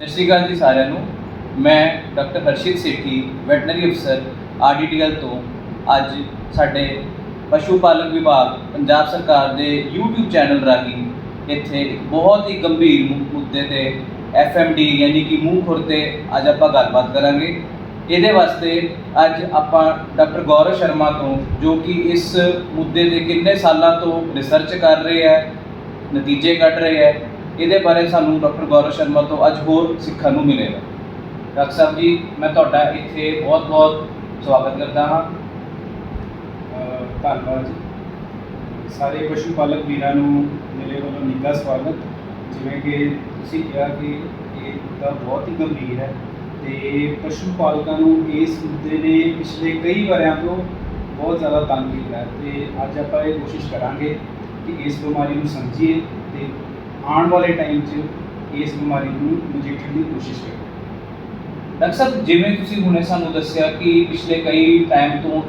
ਸਤਿ ਸ਼੍ਰੀ ਅਕਾਲ ਜੀ ਸਾਰਿਆਂ ਨੂੰ। ਮੈਂ ਡਾਕਟਰ ਹਰਸ਼ਿਤ ਸੇਠੀ, ਵੈਟਰਨਰੀ ਅਫਸਰ, ਆਰਡੀਟੀਐਲ ਤੋਂ। ਅੱਜ ਸਾਡੇ ਪਸ਼ੂ ਪਾਲਣ ਵਿਭਾਗ ਪੰਜਾਬ ਸਰਕਾਰ ਦੇ YouTube ਚੈਨਲ ਰਾਹੀਂ ਇੱਥੇ ਇੱਕ ਬਹੁਤ ਹੀ ਗੰਭੀਰ ਮੁੱਦੇ ਤੇ ਐਫਐਮਡੀ ਯਾਨੀ ਕਿ ਮੂੰਹ ਖੁਰ ਤੇ ਅੱਜ ਆਪਾਂ ਗੱਲਬਾਤ ਕਰਾਂਗੇ। ਇਹਦੇ ਵਾਸਤੇ ਅੱਜ ਆਪਾਂ ਡਾਕਟਰ ਗੌਰਵ ਸ਼ਰਮਾ ਤੋਂ, ਜੋ ਕਿ ਇਸ ਮੁੱਦੇ ਤੇ ਕਿੰਨੇ ਸਾਲਾਂ ਤੋਂ ਰਿਸਰਚ ਕਰ ਰਹੇ ਹੈ, ਨਤੀਜੇ ਕੱਢ ਰਹੇ ਹੈ ਇਹਦੇ ਬਾਰੇ ਸਾਨੂੰ ਡਾਕਟਰ ਗੌਰਵ ਸ਼ਰਮਾ ਤੋਂ ਅੱਜ ਹੋਰ ਸਿੱਖਣ ਨੂੰ ਮਿਲੇਗਾ। ਡਾਕਟਰ ਸਾਹਿਬ ਜੀ, ਮੈਂ ਤੁਹਾਡਾ ਇੱਥੇ ਬਹੁਤ-ਬਹੁਤ ਸਵਾਗਤ ਕਰਦਾ ਹਾਂ। ਧੰਨਵਾਦ ਜੀ। ਸਾਰੇ ਪਸ਼ੂ ਪਾਲਕ ਵੀਰਾਂ ਨੂੰ ਮੇਰੇ ਵੱਲੋਂ ਨਿੱਘਾ ਸਵਾਗਤ। ਜਿਵੇਂ ਕਿ ਤੁਸੀਂ ਕਿਹਾ ਕਿ ਇਹ ਮੁੱਦਾ ਬਹੁਤ ਹੀ ਗੰਭੀਰ ਹੈ ਤੇ ਪਸ਼ੂ ਪਾਲਕਾਂ ਨੂੰ ਇਸ ਮੁੱਦੇ ਨੇ ਪਿਛਲੇ ਕਈ ਵਰਿਆਂ ਤੋਂ ਬਹੁਤ ਜ਼ਿਆਦਾ ਤੰਗ ਕੀਤਾ ਹੈ ਤੇ ਅੱਜ ਆਪਾਂ ਇਹ ਕੋਸ਼ਿਸ਼ ਕਰਾਂਗੇ ਕਿ ਇਸ ਬਿਮਾਰੀ ਨੂੰ ਸਮਝੀਏ ਤੇ ਆਉਣ ਵਾਲੇ ਟਾਈਮ 'ਚ ਇਸ ਬਿਮਾਰੀ ਨੂੰ ਨਜਿੱਠਣ ਦੀ ਕੋਸ਼ਿਸ਼ ਕਰੀਏ ਡਾਕਟਰ ਸਾਹਿਬ, ਜਿਵੇਂ ਤੁਸੀਂ ਹੁਣੇ ਸਾਨੂੰ ਦੱਸਿਆ ਕਿ ਪਿਛਲੇ ਕਈ ਟਾਈਮ ਤੋਂ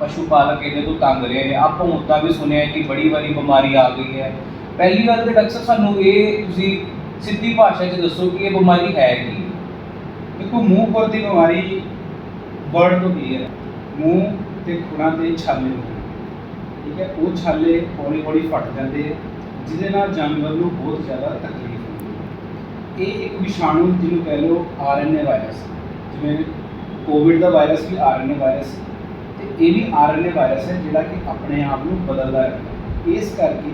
ਪਸ਼ੂ ਪਾਲਕ ਇਹਦੇ ਤੋਂ ਤੰਗ ਰਹੇ ਨੇ, ਆਪਾਂ ਮੁੱਦਾ ਵੀ ਸੁਣਿਆ ਕਿ ਬੜੀ ਵਾਰੀ ਬਿਮਾਰੀ ਆ ਗਈ ਹੈ। ਪਹਿਲੀ ਗੱਲ ਤੇ ਡਾਕਟਰ ਸਾਹਿਬ, ਸਾਨੂੰ ਇਹ ਤੁਸੀਂ ਸਿੱਧੀ ਭਾਸ਼ਾ 'ਚ ਦੱਸੋ ਕਿ ਇਹ ਬਿਮਾਰੀ ਹੈ ਕੀ? ਦੇਖੋ, ਮੂੰਹ ਖੁਰ ਦੀ ਬਿਮਾਰੀ ਵਰਡ ਤੋਂ ਕਲੀਅਰ ਹੈ? ਮੂੰਹ ਤੇ ਖੁਰਾਂ ਦੇ ਛਾਲੇ ਹੁੰਦੇ ਨੇ। ਠੀਕ ਹੈ, ਉਹ ਛਾਲੇ ਹੌਲੀ ਹੌਲੀ ਫਟ ਜਾਂਦੇ ਆ। ਜਿਹਦੇ ਨਾਲ ਜਾਨਵਰ ਨੂੰ ਬਹੁਤ ਜ਼ਿਆਦਾ ਤਕਲੀਫ ਹੁੰਦੀ ਹੈ। ਇਹ ਇੱਕ ਵਿਸ਼ਾਣੂ ਜਿਹਨੂੰ ਕਹਿ ਲਓ ਆਰਐਨਏ ਵਾਇਰਸ। ਜਿਵੇਂ ਕੋਵਿਡ ਦਾ ਵਾਇਰਸ ਵੀ ਆਰਐਨਏ ਵਾਇਰਸ। ਹੈ ਤੇ ਇਹ ਵੀ ਆਰਐਨਏ ਵਾਇਰਸ ਹੈ ਜਿਹੜਾ ਕਿ ਆਪਣੇ ਆਪ ਨੂੰ ਬਦਲਦਾ ਰਹਿੰਦਾ ਹੈ। ਇਸ ਕਰਕੇ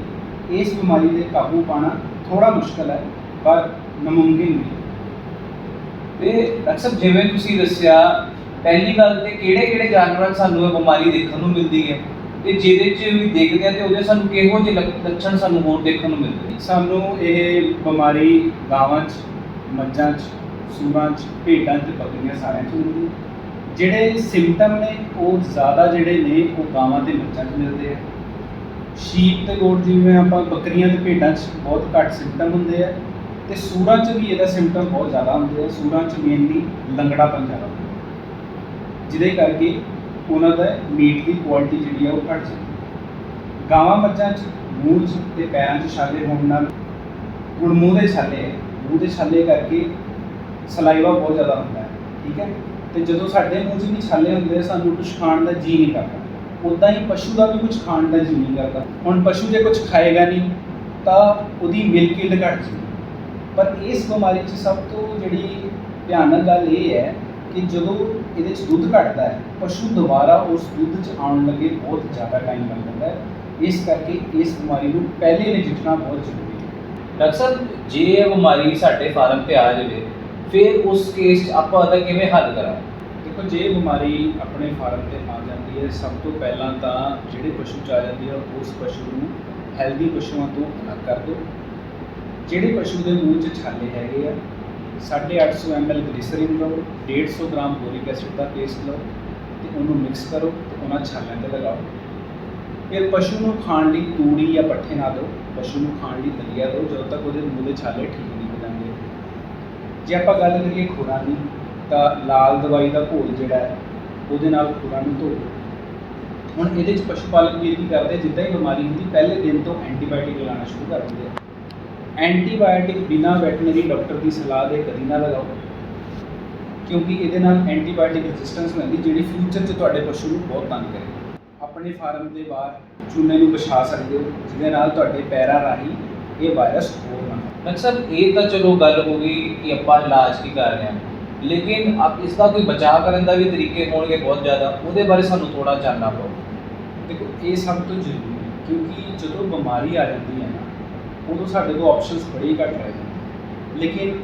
ਇਸ ਬਿਮਾਰੀ ਦੇ ਕਾਬੂ ਪਾਣਾ ਥੋੜਾ ਮੁਸ਼ਕਲ ਹੈ, ਪਰ ਨਾਮੁਮਕਿਨ ਨਹੀਂ। ਤੇ ਡਾਕਟਰ ਜਿਵੇਂ ਤੁਸੀਂ ਦੱਸਿਆ, ਪਹਿਲੀ ਗੱਲ ਤੇ ਕਿਹੜੇ ਕਿਹੜੇ ਜਾਨਵਰਾਂ ਸਾਨੂੰ ਇਹ ਬਿਮਾਰੀ ਦੇਖਣ ਨੂੰ ਮਿਲਦੀ ਹੈ? ਤੇ ਜਿਹਦੇ 'ਚ ਵੀ ਦੇਖਦੇ ਆ ਤੇ ਉਹਦੇ ਸਾਨੂੰ ਕਿਹੋ ਜਿਹੇ ਲੱਕ- ਲੱਛਣ ਸਾਨੂੰ ਹੋਰ ਦੇਖਣ ਨੂੰ ਮਿਲਦੇ ਨੇ? ਸਾਨੂੰ ਇਹ ਬਿਮਾਰੀ ਗਾਵਾਂ 'ਚ, ਮੱਝਾਂ 'ਚ, ਸੂਰਾਂ 'ਚ, ਭੇਡਾਂ 'ਚ ਬੱਕਰੀਆਂ ਸਾਰਿਆਂ 'ਚ ਹੁੰਦੀ ਹੈ। ਜਿਹੜੇ ਸਿੰਪਟਮ ਨੇ, ਉਹ ਜ਼ਿਆਦਾ ਜਿਹੜੇ ਨੇ, ਉਹ ਗਾਵਾਂ ਤੇ ਮੱਝਾਂ 'ਚ ਮਿਲਦੇ ਆ। ਸ਼ੀਪ ਤੇ ਗੋਟ ਜਿਵੇਂ ਆਪਾਂ ਬੱਕਰੀਆਂ ਤੇ ਭੇਡਾਂ 'ਚ ਬਹੁਤ ਘੱਟ ਸਿੰਪਟਮ ਹੁੰਦੇ ਆ। ਤੇ ਸੂਰਾਂ 'ਚ ਵੀ ਇਹਦਾ ਸਿੰਪਟਮ ਬਹੁਤ ਜ਼ਿਆਦਾ ਹੁੰਦੇ ਆ। ਸੂਰਾਂ 'ਚ ਮੇਨਲੀ ਲੰਗੜਾਪਨ ਜ਼ਿਆਦਾ ਹੁੰਦਾ ਜਿਹਦੇ ਕਰਕੇ ਉਹਨਾਂ ਦਾ ਮੀਟ ਦੀ ਕੁਆਲਿਟੀ ਜਿਹੜੀ ਆ ਉਹ ਘਟ ਜਾਂਦੀ ਗਾਵਾਂ ਮੱਝਾਂ 'ਚ, ਮੂੰਹ 'ਚ ਤੇ ਪੈਰਾਂ 'ਚ ਛਾਲੇ ਹੋਣ ਨਾਲ ਹੁਣ ਮੂੰਹ ਦੇ ਛਾਲੇ ਹੈ ਮੂੰਹ ਦੇ ਛਾਲੇ ਕਰਕੇ ਸਲਾਈਵਾ ਬਹੁਤ ਜ਼ਿਆਦਾ ਹੁੰਦਾ ਹੈ, ਠੀਕ ਹੈ? ਤੇ ਜਦੋਂ ਸਾਡੇ ਮੂੰਹ 'ਚ ਵੀ ਛਾਲੇ ਹੁੰਦੇ ਸਾਨੂੰ ਕੁਝ ਖਾਣ ਦਾ ਜੀ ਨਹੀਂ ਕਰਦਾ। ਉਦਾਂ ਹੀ ਪਸ਼ੂ ਦਾ ਵੀ ਕੁਝ ਖਾਣ ਦਾ ਜੀ ਨਹੀਂ ਕਰਦਾ। ਹੁਣ ਪਸ਼ੂ ਜੇ ਕੁਝ ਖਾਏਗਾ ਨਹੀਂ, ਤਾਂ ਉਹਦੀ ਮਿਲਕ ਯੀਲਡ ਘਟ ਜਾਊਗੀ ਪਰ ਇਸ ਬਿਮਾਰੀ 'ਚ ਸਭ ਤੋਂ ਜਿਹੜੀ ਭਿਆਨਕ ਗੱਲ ਇਹ ਹੈ ਕਿ ਜਦੋਂ ਇਹਦੇ 'ਚ ਦੁੱਧ ਘਟਦਾ ਹੈ ਪਸ਼ੂ ਦੁਬਾਰਾ ਉਸ ਦੁੱਧ 'ਚ ਆਉਣ ਲੱਗੇ ਬਹੁਤ ਜ਼ਿਆਦਾ ਟਾਈਮ ਲੱਗ ਜਾਂਦਾ ਹੈ। ਇਸ ਕਰਕੇ ਇਸ ਬਿਮਾਰੀ ਨੂੰ ਪਹਿਲੇ ਨਜਿੱਠਣਾ ਬਹੁਤ ਜ਼ਰੂਰੀ ਹੈ। ਡਾਕਟਰ ਸਾਹਿਬ ਜੇ ਇਹ ਬਿਮਾਰੀ ਸਾਡੇ ਫਾਰਮ ਤੇ ਆ ਜਾਵੇ ਫਿਰ ਉਸ ਕੇਸ 'ਚ ਆਪਾਂ ਉਹਦਾ ਕਿਵੇਂ ਹੱਲ ਕਰਾਂਗੇ? ਦੇਖੋ ਜੇ ਬਿਮਾਰੀ ਆਪਣੇ ਫਾਰਮ ਤੇ ਆ ਜਾਂਦੀ ਹੈ ਸਭ ਤੋਂ ਪਹਿਲਾਂ ਤਾਂ ਜਿਹੜੇ ਪਸ਼ੂ ਚ ਆ ਜਾਂਦੀ ਹੈ ਉਸ ਪਸ਼ੂ ਨੂੰ ਹੈਲਦੀ ਪਸ਼ੂਆਂ ਤੋਂ ਅਲੱਗ ਕਰ ਦਿਓ। ਜਿਹੜੇ ਪਸ਼ੂ ਦੇ ਮੂੰਹ 'ਚ ਛਾਲੇ ਹੈਗੇ ਆ 850 ml ਗਲੀਸਰੀਨ ਲਓ 150 ਗ੍ਰਾਮ ਬੋਰਿਕ ਐਸਿਡ ਦਾ ਪੇਸਟ ਲਓ ਤੇ ਉਹਨੂੰ ਮਿਕਸ ਕਰੋ ਤੇ ਉਹਨਾਂ ਛਾਲਿਆਂ ਤੇ ਲਗਾਓ। ਫਿਰ ਪਸ਼ੂ ਨੂੰ ਖਾਣ ਲਈ ਤੂੜੀ ਜਾਂ ਪੱਠੇ ਨਾ ਦਿਓ, ਪਸ਼ੂ ਨੂੰ ਖਾਣ ਲਈ ਦਲੀਆ ਦਿਓ, ਜਦੋਂ ਤੱਕ ਉਹਦੇ ਮੂੰਹ ਦੇ ਛਾਲੇ ਠੀਕ ਨਹੀਂ ਹੋ ਜਾਂਦੇ। ਜੇ ਆਪਾਂ ਗੱਲ ਕਰੀਏ ਖੁਰਾਂ ਦੀ, ਤਾਂ ਲਾਲ ਦਵਾਈ ਦਾ ਘੋਲ ਜਿਹੜਾ ਹੈ, ਉਹਦੇ ਨਾਲ ਖੁਰਾਂ ਨੂੰ ਧੋ ਹੁਣ ਇਹਦੇ ਚ ਪਸ਼ੂ ਪਾਲਕ ਵੀਰ ਕੀ ਕਰਦੇ, ਜਿੱਦਾਂ ਹੀ ਬਿਮਾਰੀ ਹੁੰਦੀ, ਪਹਿਲੇ ਦਿਨ ਤੋਂ ਐਂਟੀਬਾਇਓਟਿਕ ਲਾਣਾ ਸ਼ੁਰੂ ਕਰ ਦਿੰਦੇ ਆ। ਐਂਟੀਬਾਇਓਟਿਕ ਬਿਨਾ ਵੈਟਰਨਰੀ ਡਾਕਟਰ ਦੀ ਸਲਾਹ ਦੇ ਕਦੀ ਨਾ ਲਗਾਓ। ਕਿਉਂਕਿ ਇਹਦੇ ਨਾਲ ਐਂਟੀਬਾਇਓਟਿਕ ਰੈਜ਼ਿਸਟੈਂਸ ਹੁੰਦੀ ਜਿਹੜੀ ਫਿਊਚਰ 'ਚ ਤੁਹਾਡੇ ਪਸ਼ੂ ਨੂੰ ਬਹੁਤ ਤੰਗ ਕਰੇ ਆਪਣੇ ਫਾਰਮ ਦੇ ਬਾਹਰ ਚੂਨੇ ਨੂੰ ਵਿਛਾ ਸਕਦੇ ਹੋ ਜਿਹਦੇ ਨਾਲ ਤੁਹਾਡੇ ਪੈਰਾਂ ਰਾਹੀਂ ਇਹ ਵਾਇਰਸ ਹੋਰ ਨਾ ਸਾਹਿਬ ਇਹ ਤਾਂ ਚਲੋ ਗੱਲ ਹੋ ਗਈ ਕਿ ਆਪਾਂ ਇਲਾਜ ਕੀ ਕਰ ਰਹੇ ਹਾਂ। ਲੇਕਿਨ ਆਪ ਇਸ ਦਾ ਕੋਈ ਬਚਾਅ ਕਰਨ ਦਾ ਵੀ ਤਰੀਕੇ ਹੋਣਗੇ ਬਹੁਤ ਜ਼ਿਆਦਾ ਉਹਦੇ ਬਾਰੇ ਸਾਨੂੰ ਥੋੜਾ ਜਾਣਨਾ ਪਊ। ਦੇਖੋ ਇਹ ਸਭ ਤੋਂ ਜ਼ਰੂਰੀ ਹੈ ਕਿਉਂਕਿ ਜਦੋਂ ਬਿਮਾਰੀ ਆ ਜਾਂਦੀ ਹੈ ਨਾ ਉਦੋਂ ਸਾਡੇ ਕੋਲ ਆਪਸ਼ਨਸ ਬੜੇ ਹੀ ਘੱਟ ਰਹਿ ਜਾਂਦੇ ਲੇਕਿਨ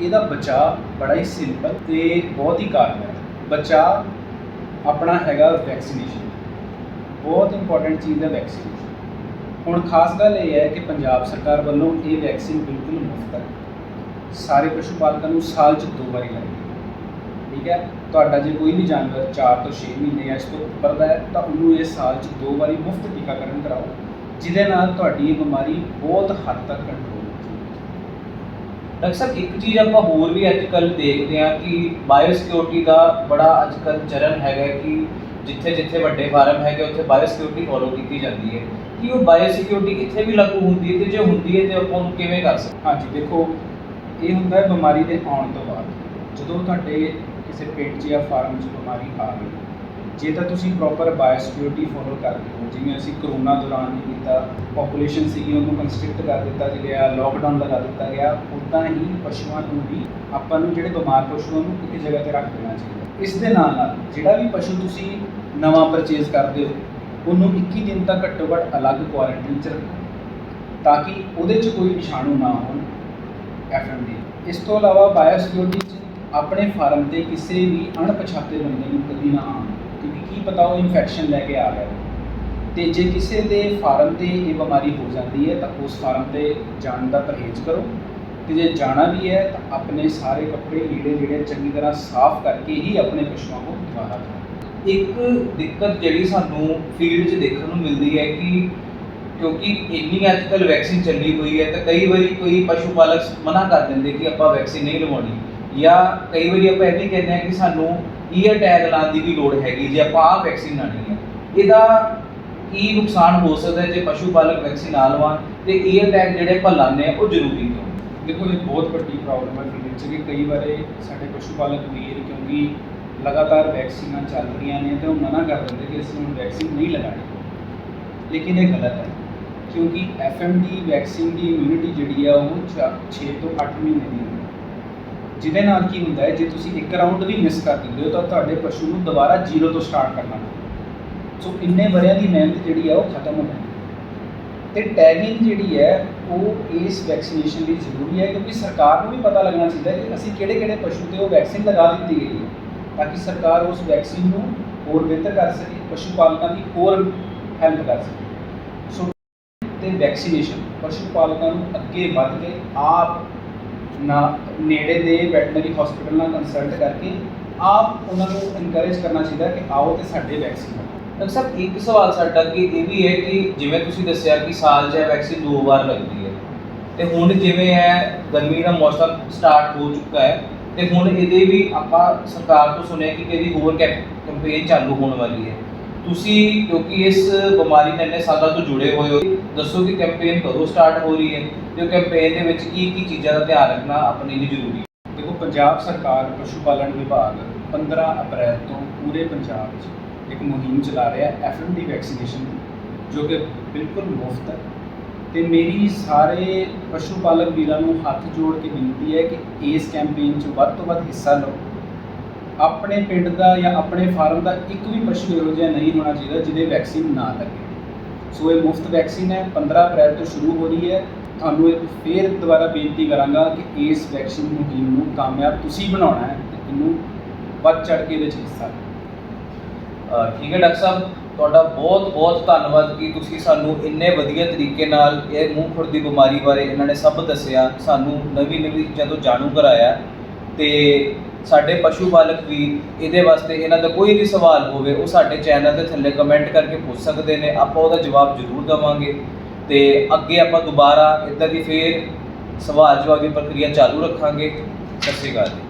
ਇਹਦਾ ਬਚਾਅ ਬੜਾ ਹੀ ਸਿੰਪਲ ਤੇ ਬਹੁਤ ਹੀ ਕਾਰਗਰ ਹੈ। ਬਚਾਅ ਆਪਣਾ ਹੈਗਾ ਵੈਕਸੀਨੇਸ਼ਨ ਬਹੁਤ ਇੰਪੋਰਟੈਂਟ ਚੀਜ਼ ਹੈ ਵੈਕਸੀਨੇਸ਼ਨ ਹੁਣ ਖਾਸ ਗੱਲ ਇਹ ਹੈ ਕਿ ਪੰਜਾਬ ਸਰਕਾਰ ਵੱਲੋਂ ਇਹ ਵੈਕਸੀਨ ਬਿਲਕੁਲ ਮੁਫਤ ਹੈ। ਸਾਰੇ ਪਸ਼ੂ ਪਾਲਕਾਂ ਨੂੰ ਸਾਲ 'ਚ ਦੋ ਵਾਰੀ ਲੱਗਦੀ ਠੀਕ ਹੈ? ਤੁਹਾਡਾ ਜੇ ਕੋਈ ਵੀ ਜਾਨਵਰ 4 ਤੋਂ 6 ਮਹੀਨੇ ਜਾਂ ਇਸ ਤੋਂ ਉੱਪਰ ਦਾ ਹੈ, ਤਾਂ ਉਹਨੂੰ ਇਹ ਸਾਲ 'ਚ ਦੋ ਵਾਰੀ ਮੁਫਤ ਟੀਕਾਕਰਨ ਕਰਾਓ। ਜਿਹਦੇ ਨਾਲ ਤੁਹਾਡੀ ਇਹ ਬਿਮਾਰੀ ਬਹੁਤ ਹੱਦ ਤੱਕ ਕੰਟਰੋਲ ਹੋ ਜਾਏਗੀ ਡਾਕਟਰ ਸਾਹਿਬ, ਇੱਕ ਚੀਜ਼ ਆਪਾਂ ਹੋਰ ਵੀ ਅੱਜ ਕੱਲ ਦੇਖਦੇ ਹਾਂ ਕਿ ਬਾਇਓ ਸਿਕਿਉਰਿਟੀ ਦਾ ਬੜਾ ਅੱਜ ਕੱਲ ਚਰਨ ਹੈਗਾ ਕਿ ਜਿੱਥੇ ਜਿੱਥੇ ਵੱਡੇ ਫਾਰਮ ਹੈਗੇ, ਉੱਥੇ ਬਾਇਓ ਸਿਕਿਉਰਿਟੀ ਫੋਲੋ ਕੀਤੀ ਜਾਂਦੀ ਹੈ। ਕਿ ਉਹ ਬਾਇਓ ਸਿਕਿਉਰਿਟੀ ਇੱਥੇ ਵੀ ਲਾਗੂ ਹੁੰਦੀ ਹੈ ਤੇ ਜੇ ਹੁੰਦੀ ਹੈ ਤੇ ਆਪਾਂ ਉਹਨੂੰ ਕਿਵੇਂ ਕਰ ਸਕਦੇ ਹਾਂਜੀ, ਦੇਖੋ, ਇਹ ਹੁੰਦਾ ਹੈ ਬਿਮਾਰੀ ਦੇ ਆਉਣ ਤੋਂ ਬਾਅਦ। ਜਦੋਂ ਤੁਹਾਡੇ ਕਿਸੇ ਪਿੰਡ 'ਚ ਜਾਂ ਫਾਰਮ 'ਚ ਬਿਮਾਰੀ ਆ ਗਈ ਜੇ ਤਾਂ ਤੁਸੀਂ ਪ੍ਰੋਪਰ ਬਾਇਓਸਿਕਿਉਰਿਟੀ ਫੋਲੋ ਕਰਦੇ ਹੋ, ਜਿਵੇਂ ਅਸੀਂ ਕਰੋਨਾ ਦੌਰਾਨ ਵੀ ਕੀਤਾ ਪੋਪੂਲੇਸ਼ਨ ਸੀਗੀ, ਉਹਨੂੰ ਕੰਸਟ੍ਰਿਕਟ ਕਰ ਦਿੱਤਾ ਗਿਆ ਲੋਕਡਾਊਨ ਲਗਾ ਦਿੱਤਾ ਗਿਆ ਉਦਾਂ ਹੀ ਪਸ਼ੂਆਂ ਨੂੰ ਵੀ ਆਪਾਂ ਨੂੰ ਜਿਹੜੇ ਬਿਮਾਰ ਪਸ਼ੂ ਨੂੰ ਇੱਕ ਜਗ੍ਹਾ ਤੇ ਰੱਖ ਦੇਣਾ ਚਾਹੀਦਾ। ਇਸ ਦੇ ਨਾਲ ਨਾਲ ਜਿਹੜਾ ਵੀ ਪਸ਼ੂ ਤੁਸੀਂ ਨਵਾਂ ਪਰਚੇਜ਼ ਕਰਦੇ ਹੋ, ਉਹਨੂੰ 21 ਦਿਨ ਤੱਕ ਘੱਟੋ ਘੱਟ ਅਲੱਗ ਕੁਆਰੰਟਾਈਨ 'ਚ ਰੱਖੋ, ਤਾਂ ਕਿ ਉਹਦੇ 'ਚ ਕੋਈ ਵਿਸ਼ਾਣੂ ਨਾ ਹੋਣ ਐਫਐਮਡੀ ਇਸ ਤੋਂ ਇਲਾਵਾ ਬਾਇਓਸਿਕਿਉਰਿਟੀ 'ਚ ਆਪਣੇ ਫਾਰਮ ਤੇ ਕਿਸੇ ਵੀ ਅਣਪਛਾਤੇ ਬੰਦੇ ਨੂੰ ਕਦੀ ਨਾ ਆਉਣ। ਕੀ ਪਤਾ ਉਹ ਇਨਫੈਕਸ਼ਨ ਲੈ ਕੇ ਆ ਰਿਹਾ ਹੋਵੇ। ਤੇ ਜੇ ਕਿਸੇ ਦੇ ਫਾਰਮ ਤੇ ਇਹ ਬਿਮਾਰੀ ਹੋ ਜਾਂਦੀ ਹੈ, ਤਾਂ ਉਸ ਫਾਰਮ ਤੇ ਜਾਣ ਦਾ ਪਰਹੇਜ਼ ਕਰੋ। ਤੇ ਜੇ ਜਾਣਾ ਵੀ ਹੈ, ਤਾਂ ਆਪਣੇ ਸਾਰੇ ਕੱਪੜੇ ਲੀੜੇ ਜਿਹੜੇ ਚੰਗੀ ਤਰ੍ਹਾਂ ਸਾਫ਼ ਕਰਕੇ ਹੀ ਆਪਣੇ ਪਸ਼ੂਆਂ ਨੂੰ ਦੁਬਾਰਾ ਖਾਓ ਇੱਕ ਦਿੱਕਤ ਜਿਹੜੀ ਸਾਨੂੰ ਫੀਲਡ 'ਚ ਦੇਖਣ ਨੂੰ ਮਿਲਦੀ ਹੈ ਕਿ ਕਿਉਂਕਿ ਇੰਨੀ ਅੱਜ ਕੱਲ੍ਹ ਵੈਕਸੀਨ ਚੱਲੀ ਹੋਈ ਹੈ, ਤਾਂ ਕਈ ਵਾਰੀ ਕੋਈ ਪਸ਼ੂ ਪਾਲਕ ਮਨਾ ਕਰ ਦਿੰਦੇ ਕਿ ਆਪਾਂ ਵੈਕਸੀਨ ਨਹੀਂ ਲਵਾਉਣੀ। ਜਾਂ ਕਈ ਵਾਰੀ ਆਪਾਂ ਇਹ ਵੀ ਕਹਿੰਦੇ ਹਾਂ ਕਿ ਸਾਨੂੰ E ਈਅਰ ਟੈਗ ਲਾਉਣ ਦੀ ਵੀ ਲੋੜ ਹੈਗੀ, ਜੇ ਆਪਾਂ ਆਹ ਵੈਕਸੀਨ ਲਾਣੀ ਹੈ। ਇਹਦਾ ਕੀ ਨੁਕਸਾਨ ਹੋ ਸਕਦਾ ਜੇ ਪਸ਼ੂ ਪਾਲਕ ਵੈਕਸੀਨ ਨਾ ਲਵਾਉਣ? ਤੇ e ਈਅਰ ਟੈਗ ਜਿਹੜੇ ਆਪਾਂ ਲਾਉਂਦੇ ਆ ਉਹ ਜ਼ਰੂਰੀ ਕਿਉਂ? ਦੇਖੋ ਇਹ ਬਹੁਤ ਵੱਡੀ ਪ੍ਰੋਬਲਮ ਹੈ ਫੀਲਡ 'ਚ ਕਿ ਕਈ ਵਾਰੇ ਸਾਡੇ ਪਸ਼ੂ ਪਾਲਕ ਵੀਰ ਕਿਉਂਕਿ ਲਗਾਤਾਰ ਵੈਕਸੀਨਾਂ ਚੱਲ ਰਹੀਆਂ ਨੇ ਤੇ ਉਹ ਮਨਾ ਕਰ ਦਿੰਦੇ ਕਿ ਅਸੀਂ ਹੁਣ ਵੈਕਸੀਨ ਨਹੀਂ ਲਗਾਣੀ ਲੇਕਿਨ ਇਹ ਗਲਤ ਹੈ, ਕਿਉਂਕਿ ਐਫਐਮਡੀ ਵੈਕਸੀਨ ਦੀ ਇਮਿਊਨਿਟੀ ਜਿਹੜੀ ਆ ਉਹ 6 ਤੋਂ 8 ਮਹੀਨੇ ਦੀ ਹੁੰਦੀ ਹੈ। ਜਿਹਦੇ ਨਾਲ ਕੀ ਹੁੰਦਾ ਹੈ, ਜੇ ਤੁਸੀਂ ਇੱਕ ਰਾਊਂਡ ਵੀ ਮਿਸ ਕਰ ਦਿੰਦੇ ਹੋ, ਤਾਂ ਤੁਹਾਡੇ ਪਸ਼ੂ ਨੂੰ ਦੁਬਾਰਾ ਜ਼ੀਰੋ ਤੋਂ ਸਟਾਰਟ ਕਰਨਾ ਪੈਂਦਾ ਸੋ ਇੰਨੇ ਵਰਿਆਂ ਦੀ ਮਿਹਨਤ ਜਿਹੜੀ ਆ, ਉਹ ਖਤਮ ਹੋ ਜਾਂਦੀ ਹੈ। ਤੇ ਟੈਗਿੰਗ ਜਿਹੜੀ ਹੈ, ਉਹ ਇਸ ਵੈਕਸੀਨੇਸ਼ਨ ਲਈ ਜ਼ਰੂਰੀ ਹੈ, ਕਿਉਂਕਿ ਸਰਕਾਰ ਨੂੰ ਵੀ ਪਤਾ ਲੱਗਣਾ ਚਾਹੀਦਾ ਕਿ ਅਸੀਂ ਕਿਹੜੇ ਕਿਹੜੇ ਪਸ਼ੂ ਤੇ ਉਹ ਵੈਕਸੀਨ ਲਗਾ ਦਿੱਤੀ ਗਈ ਹੈ, ਤਾਂ ਕਿ ਸਰਕਾਰ ਉਸ ਵੈਕਸੀਨ ਨੂੰ ਹੋਰ ਬਿਹਤਰ ਕਰ ਸਕੇ ਪਸ਼ੂ ਪਾਲਕਾਂ ਦੀ ਹੋਰ ਹੈਲਪ ਕਰ ਸਕੇ। ਸੋ ਤੇ ਵੈਕਸੀਨੇਸ਼ਨ ਪਸ਼ੂ ਪਾਲਕਾਂ ਨੂੰ ਅੱਗੇ ਵੱਧ ਕੇ ਆਪ ਨਾ ਨੇੜੇ ਦੇ ਵੈਟਰਨਰੀ ਹਸਪੀਟਲ ਨਾਲ ਕੰਸਲਟ ਕਰਕੇ ਆਪ ਉਹਨਾਂ ਨੂੰ ਇਨਕਰੇਜ ਕਰਨਾ ਚਾਹੀਦਾ ਕਿ ਆਓ ਤੇ ਸਾਡੇ ਵੈਕਸੀਨ ਡਾਕਟਰ ਸਾਹਿਬ, ਇੱਕ ਸਵਾਲ ਸਾਡਾ ਕਿ ਇਹ ਵੀ ਹੈ ਕਿ ਜਿਵੇਂ ਤੁਸੀਂ ਦੱਸਿਆ ਕਿ ਸਾਲ 'ਚ ਇਹ ਵੈਕਸੀਨ ਦੋ ਵਾਰ ਲੱਗਦੀ ਹੈ, ਤੇ ਹੁਣ ਜਿਵੇਂ ਹੈ ਗਰਮੀ ਦਾ ਮੌਸਮ ਸਟਾਰਟ ਹੋ ਚੁੱਕਾ ਹੈ, ਤੇ ਹੁਣ ਇਹਦੇ ਵੀ ਆਪਾਂ ਸਰਕਾਰ ਤੋਂ ਸੁਣਿਆ ਕਿ ਇਹਦੀ ਹੋਰ ਕੈਂਪੇਨ ਚਾਲੂ ਹੋਣ ਵਾਲੀ ਹੈ। ਤੁਸੀਂ, ਕਿਉਂਕਿ ਇਸ ਬਿਮਾਰੀ ਨਾਲ ਇੰਨੇ ਸਾਲਾਂ ਤੋਂ ਜੁੜੇ ਹੋਏ ਹੋ, ਦੱਸੋ ਕਿ ਕੈਂਪੇਨ ਕਦੋਂ ਸਟਾਰਟ ਹੋ ਰਹੀ ਹੈ ਤੇ ਕੈਂਪੇਨ ਦੇ ਵਿੱਚ ਕੀ ਕੀ ਚੀਜ਼ਾਂ ਦਾ ਧਿਆਨ ਰੱਖਣਾ ਆਪਣੇ ਲਈ ਜ਼ਰੂਰੀ ਹੈ? ਦੇਖੋ, ਪੰਜਾਬ ਸਰਕਾਰ ਪਸ਼ੂ ਪਾਲਣ ਵਿਭਾਗ 15 ਅਪ੍ਰੈਲ ਤੋਂ ਪੂਰੇ ਪੰਜਾਬ 'ਚ ਇੱਕ ਮੁਹਿੰਮ ਚਲਾ ਰਿਹਾ ਹੈ ਐਫਐਮਡੀ ਵੈਕਸੀਨੇਸ਼ਨ ਦੀ, ਜੋ ਕਿ ਬਿਲਕੁਲ ਮੁਫਤ ਹੈ। ਤੇ ਮੇਰੀ ਸਾਰੇ ਪਸ਼ੂ ਪਾਲਕ ਵੀਰਾਂ ਨੂੰ ਹੱਥ ਜੋੜ ਕੇ ਬੇਨਤੀ ਹੈ ਕਿ ਇਸ ਕੈਂਪੇਨ 'ਚ ਵੱਧ ਤੋਂ ਵੱਧ ਹਿੱਸਾ ਲਓ। ਆਪਣੇ ਪਿੰਡ ਦਾ ਜਾਂ ਆਪਣੇ ਫਾਰਮ ਦਾ ਇੱਕ ਵੀ ਪਸ਼ੂ ਇਹੋ ਜਿਹਾ ਨਹੀਂ ਹੋਣਾ ਚਾਹੀਦਾ ਜਿਹਦੇ ਵੈਕਸੀਨ ਨਾ ਲੱਗੇ। ਸੋ ਇਹ ਮੁਫਤ ਵੈਕਸੀਨ ਹੈ 15 ਅਪ੍ਰੈਲ ਤੋਂ ਸ਼ੁਰੂ ਹੋ ਰਹੀ ਹੈ। ਤੁਹਾਨੂੰ ਇੱਕ ਫੇਰ ਦੁਬਾਰਾ ਬੇਨਤੀ ਕਰਾਂਗਾ ਕਿ ਇਸ ਵੈਕਸੀਨ ਮੁਹਿੰਮ ਨੂੰ ਕਾਮਯਾਬ ਤੁਸੀਂ ਬਣਾਉਣਾ ਹੈ ਤੇ ਇਹਨੂੰ ਵੱਧ ਚੜ ਕੇ ਇਹਦੇ 'ਚ ਹਿੱਸਾ ਲਓ ਠੀਕ ਹੈ ਡਾਕਟਰ ਸਾਹਿਬ, ਤੁਹਾਡਾ ਬਹੁਤ ਬਹੁਤ ਧੰਨਵਾਦ ਕਿ ਤੁਸੀਂ ਸਾਨੂੰ ਇੰਨੇ ਵਧੀਆ ਤਰੀਕੇ ਨਾਲ ਇਹ ਮੂੰਹ ਖੁਰ ਦੀ ਬਿਮਾਰੀ ਬਾਰੇ ਇਹਨਾਂ ਨੇ ਸਭ ਦੱਸਿਆ, ਸਾਨੂੰ ਨਵੀਂ ਨਵੀਂ ਚੀਜ਼ਾਂ ਤੋਂ ਜਾਣੂ ਕਰਾਇਆ ਤੇ ਸਾਡੇ ਪਸ਼ੂ ਪਾਲਕ ਵੀ ਇਹਦੇ ਵਾਸਤੇ ਇਹਨਾਂ ਦਾ ਕੋਈ ਵੀ ਸਵਾਲ ਹੋਵੇ, ਉਹ ਸਾਡੇ ਚੈਨਲ ਦੇ ਥੱਲੇ ਕਮੈਂਟ ਕਰਕੇ ਪੁੱਛ ਸਕਦੇ ਨੇ। ਆਪਾਂ ਉਹਦਾ ਜਵਾਬ ਜ਼ਰੂਰ ਦੇਵਾਂਗੇ। ਤੇ ਅੱਗੇ ਆਪਾਂ ਦੁਬਾਰਾ ਇਦਾਂ ਦੀ ਫੇਰ ਸਵਾਲ ਜਵਾਬ ਦੀ ਪ੍ਰਕਿਰਿਆ ਚਾਲੂ ਰੱਖਾਂਗੇ। ਸਤਿ ਸ਼੍ਰੀ ਅਕਾਲ ਜੀ।